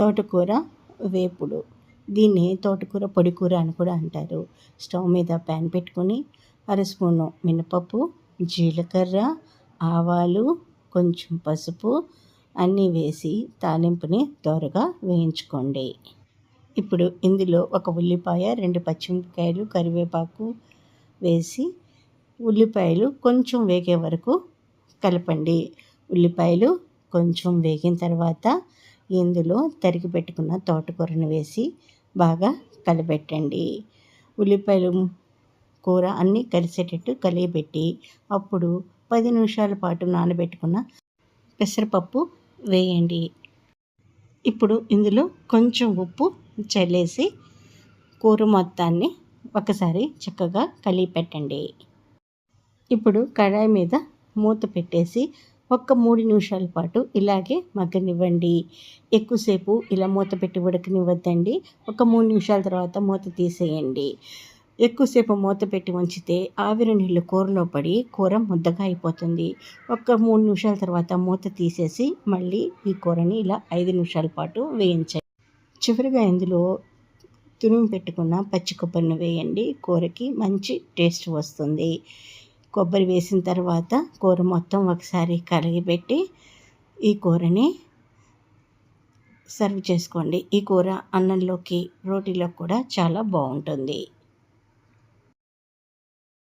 తోటకూర వేపుడు. దీన్ని తోటకూర పొడికూర అని కూడా అంటారు. స్టవ్ మీద ప్యాన్ పెట్టుకొని అర స్పూను మినపప్పు జీలకర్ర ఆవాలు కొంచెం పసుపు అన్నీ వేసి తాలింపుని త్వరగా వేయించుకోండి. ఇప్పుడు ఇందులో ఒక ఉల్లిపాయ రెండు పచ్చిమిరపకాయలు కరివేపాకు వేసి ఉల్లిపాయలు కొంచెం వేగే వరకు కలపండి. ఉల్లిపాయలు కొంచెం వేగిన తర్వాత ఇందులో తరిగి పెట్టుకున్న తోటకూరను వేసి బాగా కలిపెట్టండి ఉల్లిపాయలు కూర అన్నీ కలిసేటట్టు కలియబెట్టి అప్పుడు పది నిమిషాల పాటు నానబెట్టుకున్న పెసరపప్పు వేయండి. ఇప్పుడు ఇందులో కొంచెం ఉప్పు చల్లేసి కూర మొత్తాన్ని ఒకసారి చక్కగా కలిపి పెట్టండి ఇప్పుడు కడాయి మీద మూత పెట్టేసి ఒక్క మూడు నిమిషాల పాటు ఇలాగే మగ్గనివ్వండి. ఎక్కువసేపు ఇలా మూత పెట్టి ఉడకనివ్వద్దండి. ఒక మూడు నిమిషాల తర్వాత మూత తీసేయండి. ఎక్కువసేపు మూత పెట్టి ఉంచితే ఆవిరి నీళ్ళు కూరలో పడి కూర ముద్దగా అయిపోతుంది. ఒక మూడు నిమిషాల తర్వాత మూత తీసేసి మళ్ళీ ఈ కూరని ఇలా ఐదు నిమిషాల పాటు వేయించండి. చివరిగా ఇందులో తురిమి పెట్టుకున్న పచ్చి కొబ్బరిని వేయండి. కూరకి మంచి టేస్ట్ వస్తుంది. కొబ్బరి వేసిన తర్వాత కూర మొత్తం ఒకసారి కలిగిపెట్టి ఈ కూరని సర్వ్ చేసుకోండి. ఈ కూర అన్నంలోకి రోటీలోకి కూడా చాలా బాగుంటుంది.